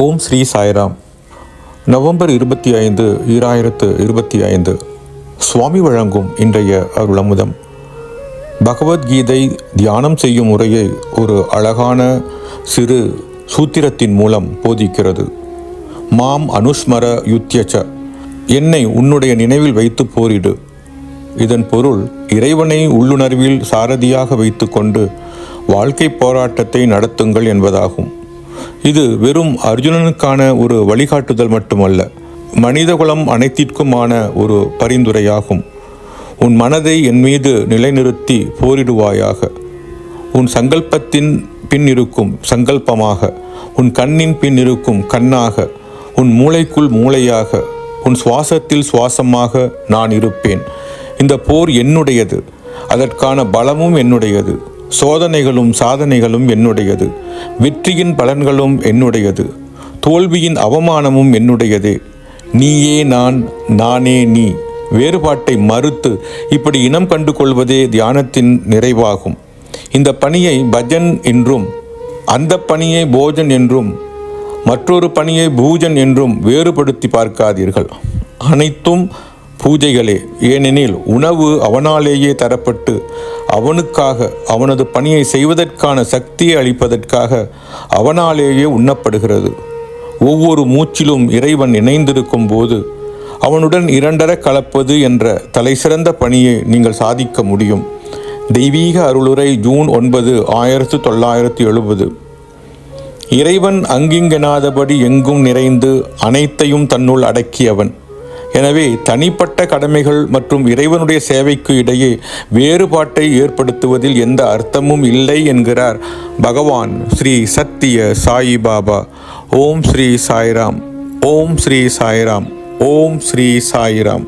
ஓம் Sri Sairam. November இருபத்தி ஐந்து ஈராயிரத்து இருபத்தி ஐந்து. சுவாமி வழங்கும் இன்றைய அருளமுதம். பகவத்கீதை தியானம் செய்யும் முறையை ஒரு அழகான சிறு சூத்திரத்தின் மூலம் போதிக்கிறது. மாம் அனுஸ்மர யுத்தியச்ச என்னை உன்னுடைய நினைவில் வைத்து போரிடு. இதன் பொருள் இறைவனை உள்ளுணர்வில் சாரதியாக வைத்துக்கொண்டு வாழ்க்கை போராட்டத்தை நடத்துங்கள் என்பதாகும். இது வெறும் அர்ஜுனனுக்கான ஒரு வழிகாட்டுதல் மட்டுமல்ல மனிதகுலம் அனைத்திற்குமான ஒரு பரிந்துரையாகும். உன் மனதை என் மீது நிலைநிறுத்தி போரிடுவாயாக. உன் சங்கல்பத்தின் பின் இருக்கும் சங்கல்பமாக. உன் கண்ணின் பின் இருக்கும் கண்ணாக. உன் மூளைக்குள் மூளையாக. உன் சுவாசத்தில் சுவாசமாக நான் இருப்பேன். இந்த போர் என்னுடையது? அதற்கான பலமும் என்னுடையது. சோதனைகளும் சாதனைகளும் என்னுடையது. வெற்றியின் பலன்களும் என்னுடையது. தோல்வியின் அவமானமும் என்னுடையதே. நீயே நான் நானே நீ. வேறுபாட்டை மறுத்து இப்படி இனம் கண்டு கொள்வதே தியானத்தின் நிறைவாகும். இந்த பணியை பஜன் என்றும் அந்த பணியை போஜன் என்றும் மற்றொரு பணியை பூஜன் என்றும் வேறுபடுத்தி பார்க்காதீர்கள். அனைத்தும் பூஜைகளே ஏனெனில் உணவு அவனாலேயே தரப்பட்டு அவனுக்காக அவனது பணியை செய்வதற்கான சக்தியை அளிப்பதற்காக அவனாலேயே உண்ணப்படுகிறது. ஒவ்வொரு மூச்சிலும் இறைவன் இணைந்திருக்கும் போது அவனுடன் இரண்டர கலப்பது என்ற தலைசிறந்த பணியை நீங்கள் சாதிக்க முடியும். தெய்வீக அருளுரை ஜூன் ஒன்பது ஆயிரத்து தொள்ளாயிரத்து எழுபது. இறைவன் அங்கிங்கெனாதபடி எங்கும் நிறைந்து அனைத்தையும் தன்னுள் அடக்கியவன். எனவே தனிப்பட்ட கடமைகள் மற்றும் இறைவனுடைய சேவைக்கு இடையே வேறுபாட்டை ஏற்படுத்துவதில் எந்த அர்த்தமும் இல்லை என்கிறார் பகவான் ஸ்ரீ சத்திய சாயி பாபா. ஓம் ஸ்ரீ சாய்ராம். ஓம் ஸ்ரீ சாய்ராம். ஓம் ஸ்ரீ சாய்ராம்.